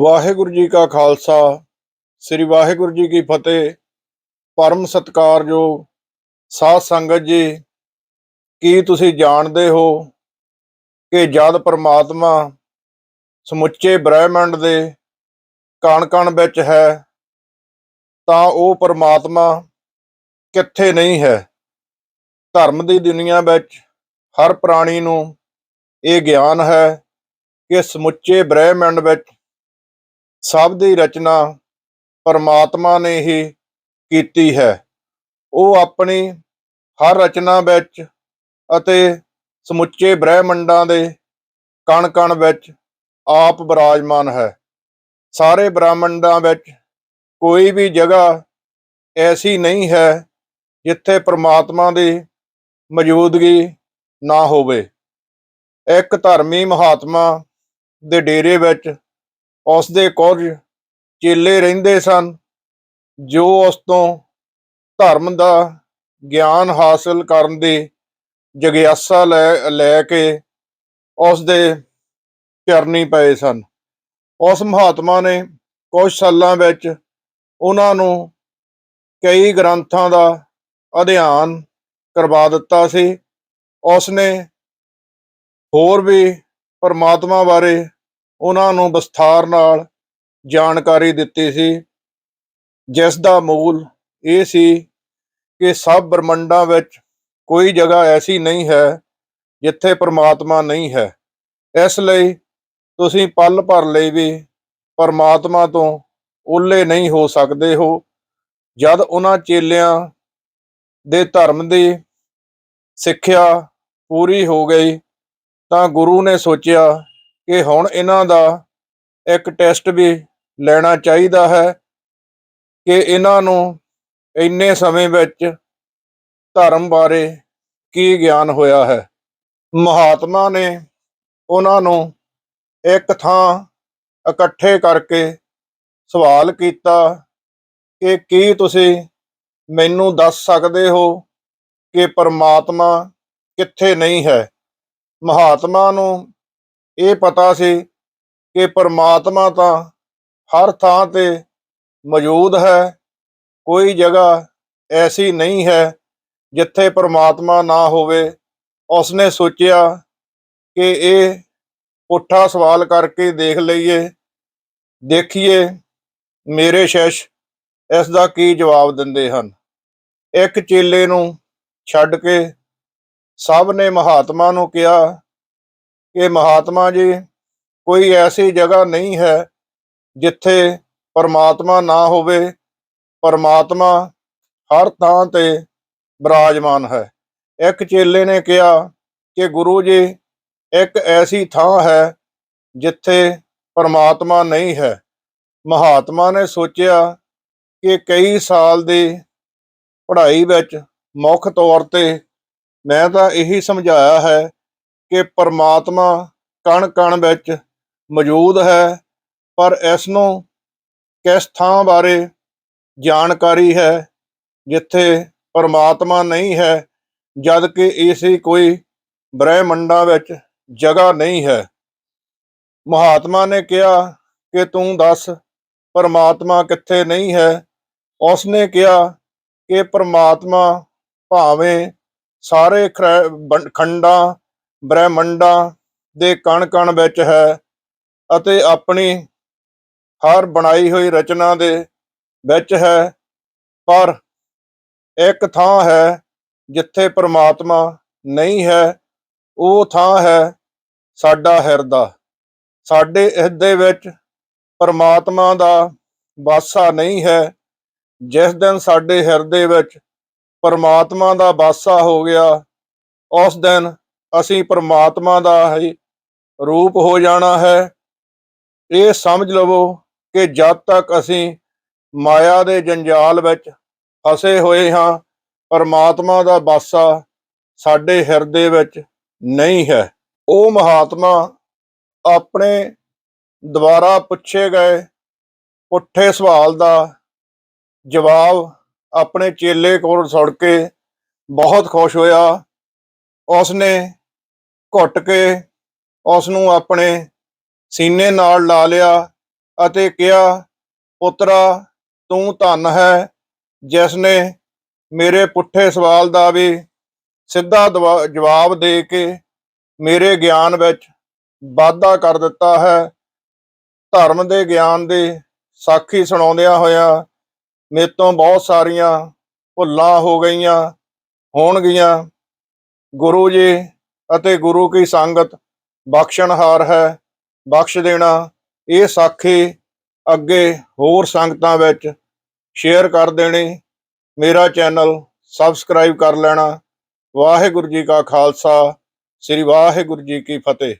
ਵਾਹਿਗੁਰੂ ਜੀ ਕਾ ਖਾਲਸਾ, ਸ੍ਰੀ ਵਾਹਿਗੁਰੂ ਜੀ ਕੀ ਫਤਿਹ। ਪਰਮ ਸਤਿਕਾਰਯੋਗ ਸਾਧ ਸੰਗਤ ਜੀ, ਕੀ ਤੁਸੀਂ ਜਾਣਦੇ ਹੋ ਕਿ ਜਦ ਪ੍ਰਮਾਤਮਾ ਸਮੁੱਚੇ ਬ੍ਰਹਿਮੰਡ ਦੇ ਕਣ-ਕਣ ਵਿੱਚ ਹੈ, ਤਾਂ ਉਹ ਪ੍ਰਮਾਤਮਾ ਕਿੱਥੇ ਨਹੀਂ ਹੈ? ਧਰਮ ਦੀ ਦੁਨੀਆ ਵਿੱਚ ਹਰ ਪ੍ਰਾਣੀ ਨੂੰ ਇਹ ਗਿਆਨ ਹੈ ਕਿ ਸਮੁੱਚੇ ਬ੍ਰਹਿਮੰਡ ਵਿੱਚ ਸਭ ਦੀ ਰਚਨਾ ਪਰਮਾਤਮਾ ਨੇ ਹੀ ਕੀਤੀ ਹੈ। ਉਹ ਆਪਣੀ ਹਰ ਰਚਨਾ ਵਿੱਚ ਅਤੇ ਸਮੁੱਚੇ ਬ੍ਰਹਿਮੰਡਾਂ ਦੇ ਕਣ-ਕਣ ਵਿੱਚ ਆਪ ਬਿਰਾਜਮਾਨ ਹੈ। ਸਾਰੇ ਬ੍ਰਹਿਮੰਡਾਂ ਵਿੱਚ ਕੋਈ ਵੀ ਜਗ੍ਹਾ ਐਸੀ ਨਹੀਂ ਹੈ ਜਿੱਥੇ ਪ੍ਰਮਾਤਮਾ ਦੀ ਮੌਜੂਦਗੀ ਨਾ ਹੋਵੇ। ਇੱਕ ਧਰਮੀ ਮਹਾਤਮਾ ਦੇ ਡੇਰੇ ਵਿੱਚ ਉਸ ਦੇ ਕੁਝ ਚੇਲੇ ਰਹਿੰਦੇ ਸਨ, ਜੋ ਉਸ ਤੋਂ ਧਰਮ ਦਾ ਗਿਆਨ ਹਾਸਲ ਕਰਨ ਦੀ ਜਗਿਆਸਾ ਲੈ ਲੈ ਕੇ ਉਸ ਦੇ ਚਰਨੀ ਪਏ ਸਨ। ਉਸ ਮਹਾਤਮਾ ਨੇ ਕੁਝ ਸਾਲਾਂ ਵਿੱਚ ਉਹਨਾਂ ਨੂੰ ਕਈ ਗ੍ਰੰਥਾਂ ਦਾ ਅਧਿਐਨ ਕਰਵਾ ਦਿੱਤਾ ਸੀ। ਉਸ ਨੇ ਹੋਰ ਵੀ ਪਰਮਾਤਮਾ ਬਾਰੇ ਉਹਨਾਂ ਨੂੰ ਵਿਸਥਾਰ ਨਾਲ ਜਾਣਕਾਰੀ ਦਿੱਤੀ ਸੀ। ਜਿਸ ਦਾ ਮੂਲ ਇਹ ਸੀ ਕਿ ਸਭ ਬ੍ਰਹਮੰਡਾਂ ਵਿੱਚ ਕੋਈ ਜਗ੍ਹਾ ਐਸੀ ਨਹੀਂ ਹੈ ਜਿੱਥੇ ਪ੍ਰਮਾਤਮਾ ਨਹੀਂ ਹੈ। ਇਸ ਲਈ ਤੁਸੀਂ ਪਲ ਭਰ ਲਈ ਵੀ ਪਰਮਾਤਮਾ ਤੋਂ ਓਲੇ ਨਹੀਂ ਹੋ ਸਕਦੇ ਹੋ। ਜਦ ਉਹਨਾਂ ਚੇਲਿਆਂ ਦੇ ਧਰਮ ਦੀ ਸਿੱਖਿਆ ਪੂਰੀ ਹੋ ਗਈ ਤਾਂ ਗੁਰੂ ਨੇ ਸੋਚਿਆ ਕਿ ਹੁਣ ਇਹਨਾਂ ਦਾ ਇੱਕ ਟੈਸਟ ਵੀ ਲੈਣਾ ਚਾਹੀਦਾ ਹੈ ਕਿ ਇਹਨਾਂ ਨੂੰ ਇੰਨੇ ਸਮੇਂ ਵਿੱਚ ਧਰਮ ਬਾਰੇ ਕੀ ਗਿਆਨ ਹੋਇਆ ਹੈ। ਮਹਾਤਮਾ ਨੇ ਉਹਨਾਂ ਨੂੰ ਇੱਕ ਥਾਂ ਇਕੱਠੇ ਕਰਕੇ ਸਵਾਲ ਕੀਤਾ ਕਿ ਕੀ ਤੁਸੀਂ ਮੈਨੂੰ ਦੱਸ ਸਕਦੇ ਹੋ ਕਿ ਪਰਮਾਤਮਾ ਕਿੱਥੇ ਨਹੀਂ ਹੈ? ਮਹਾਤਮਾ ਨੂੰ ਇਹ ਪਤਾ ਸੀ ਕਿ ਪਰਮਾਤਮਾ ਤਾਂ ਹਰ ਥਾਂ ਤੇ ਮੌਜੂਦ ਹੈ, ਕੋਈ ਜਗ੍ਹਾ ਐਸੀ ਨਹੀਂ ਹੈ ਜਿੱਥੇ ਪਰਮਾਤਮਾ ਨਾ ਹੋਵੇ। ਉਸਨੇ ਸੋਚਿਆ ਕਿ ਇਹ ਪੁੱਠਾ ਸਵਾਲ ਕਰਕੇ ਦੇਖ ਲਈਏ। ਦੇਖੀਏ, ਮੇਰੇ ਸ਼ਸ਼ ਇਸ ਦਾ ਕੀ ਜਵਾਬ ਦਿੰਦੇ ਹਨ। ਇੱਕ ਚੇਲੇ ਨੂੰ ਛੱਡ ਕੇ ਸਭ ਨੇ ਮਹਾਤਮਾ ਨੂੰ ਕਿਹਾ ਕਿ ਮਹਾਤਮਾ ਜੀ ਕੋਈ ਐਸੀ ਜਗ੍ਹਾ ਨਹੀਂ ਹੈ ਜਿੱਥੇ ਪਰਮਾਤਮਾ ਨਾ ਹੋਵੇ। ਪਰਮਾਤਮਾ ਹਰ ਥਾਂ ਤੇ ਬਿਰਾਜਮਾਨ ਹੈ। ਇੱਕ ਚੇਲੇ ਨੇ ਕਿਹਾ ਕਿ ਗੁਰੂ ਜੀ, ਇੱਕ ਐਸੀ ਥਾਂ ਹੈ ਜਿੱਥੇ ਪਰਮਾਤਮਾ ਨਹੀਂ ਹੈ। ਮਹਾਤਮਾ ਨੇ ਸੋਚਿਆ ਕਿ ਕਈ ਸਾਲ ਦੀ ਪੜ੍ਹਾਈ ਵਿੱਚ ਮੁੱਖ ਤੌਰ ਤੇ ਮੈਂ ਤਾਂ ਇਹੀ ਸਮਝਾਇਆ ਹੈ ਕਿ ਪਰਮਾਤਮਾ ਕਣ ਕਣ ਵਿੱਚ ਮੌਜੂਦ ਹੈ, ਪਰ ਇਸ ਨੂੰ ਕਿਸ ਥਾਂ ਬਾਰੇ ਜਾਣਕਾਰੀ ਹੈ ਜਿੱਥੇ ਪਰਮਾਤਮਾ ਨਹੀਂ ਹੈ ਜਦ ਕਿ ਇਸੇ ਕੋਈ ਬ੍ਰਹਿਮੰਡਾਂ ਵਿੱਚ ਜਗ੍ਹਾ ਨਹੀਂ ਹੈ। ਮਹਾਤਮਾ ਨੇ ਕਿਹਾ ਕਿ ਤੂੰ ਦੱਸ, ਪਰਮਾਤਮਾ ਕਿੱਥੇ ਨਹੀਂ ਹੈ? ਉਸਨੇ ਕਿਹਾ ਕਿ ਪਰਮਾਤਮਾ ਭਾਵੇਂ ਸਾਰੇ ਖੰਡਾਂ ਬ੍ਰਹਿਮੰਡਾਂ ਦੇ ਕਣ ਕਣ ਵਿੱਚ ਹੈ ਅਤੇ ਆਪਣੀ ਹਰ ਬਣਾਈ ਹੋਈ ਰਚਨਾ ਦੇ ਵਿੱਚ ਹੈ। ਪਰ ਇੱਕ ਥਾਂ ਹੈ ਜਿੱਥੇ ਪ੍ਰਮਾਤਮਾ ਨਹੀਂ ਹੈ, ਉਹ ਥਾਂ ਹੈ ਸਾਡਾ ਹਿਰਦਾ। ਸਾਡੇ ਹਿਰਦੇ ਵਿੱਚ ਪਰਮਾਤਮਾ ਦਾ ਵਾਸਾ ਨਹੀਂ ਹੈ। ਜਿਸ ਦਿਨ ਸਾਡੇ ਹਿਰਦੇ ਵਿੱਚ ਪਰਮਾਤਮਾ ਦਾ ਵਾਸਾ ਹੋ ਗਿਆ, ਉਸ ਦਿਨ ਅਸੀਂ ਪਰਮਾਤਮਾ ਦਾ ਹੀ ਰੂਪ ਹੋ ਜਾਣਾ ਹੈ। ਇਹ ਸਮਝ ਲਵੋ ਕਿ ਜਦ ਤੱਕ ਅਸੀਂ ਮਾਇਆ ਦੇ ਜੰਜਾਲ ਵਿੱਚ ਫਸੇ ਹੋਏ ਹਾਂ, ਪਰਮਾਤਮਾ ਦਾ ਵਾਸਾ ਸਾਡੇ ਹਿਰਦੇ ਵਿੱਚ ਨਹੀਂ ਹੈ। ਉਹ ਮਹਾਤਮਾ ਆਪਣੇ ਦੁਆਰਾ ਪੁੱਛੇ ਗਏ ਪੁੱਠੇ ਸਵਾਲ ਦਾ ਜਵਾਬ ਆਪਣੇ ਚੇਲੇ ਕੋਲ ਸੁਣ ਕੇ ਬਹੁਤ ਖੁਸ਼ ਹੋਇਆ। ਉਸਨੇ ਘੁੱਟ ਕੇ ਉਸ ਨੂੰ ਆਪਣੇ ਸੀਨੇ ਨਾਲ ਲਾ ਲਿਆ ਅਤੇ ਕਿਹਾ, ਪੁੱਤਰਾ, ਤੂੰ ਧਨ ਹੈ ਜਿਸ ਨੇ ਮੇਰੇ ਪੁੱਠੇ ਸਵਾਲ ਦਾ ਵੀ ਸਿੱਧਾ ਦਵਾ- ਜਵਾਬ ਦੇ ਕੇ ਮੇਰੇ ਗਿਆਨ ਵਿੱਚ ਵਾਧਾ ਕਰ ਦਿੱਤਾ ਹੈ। ਧਰਮ ਦੇ ਗਿਆਨ ਦੇ ਸਾਖੀ ਸੁਣਾਉਂਦਿਆਂ ਹੋਇਆਂ ਮੇਰੇ ਤੋਂ ਬਹੁਤ ਸਾਰੀਆਂ ਭੁੱਲਾਂ ਹੋ ਗਈਆਂ, ਹੋਣਗੀਆਂ। ਗੁਰੂ ਜੀ ਅਤੇ ਗੁਰੂ ਕੀ ਸੰਗਤ ਬਖਸ਼ਣਹਾਰ ਹੈ, ਬਖਸ਼ ਦੇਣਾ। ਇਹ ਸਾਖੀ ਅੱਗੇ ਹੋਰ ਸੰਗਤਾਂ ਵਿੱਚ ਸ਼ੇਅਰ ਕਰ ਦੇਣੀ। ਮੇਰਾ ਚੈਨਲ ਸਬਸਕ੍ਰਾਈਬ ਕਰ ਲੈਣਾ। ਵਾਹਿਗੁਰੂ ਜੀ ਕਾ ਖਾਲਸਾ, ਸ੍ਰੀ ਵਾਹਿਗੁਰੂ ਜੀ ਕੀ ਫਤਿਹ।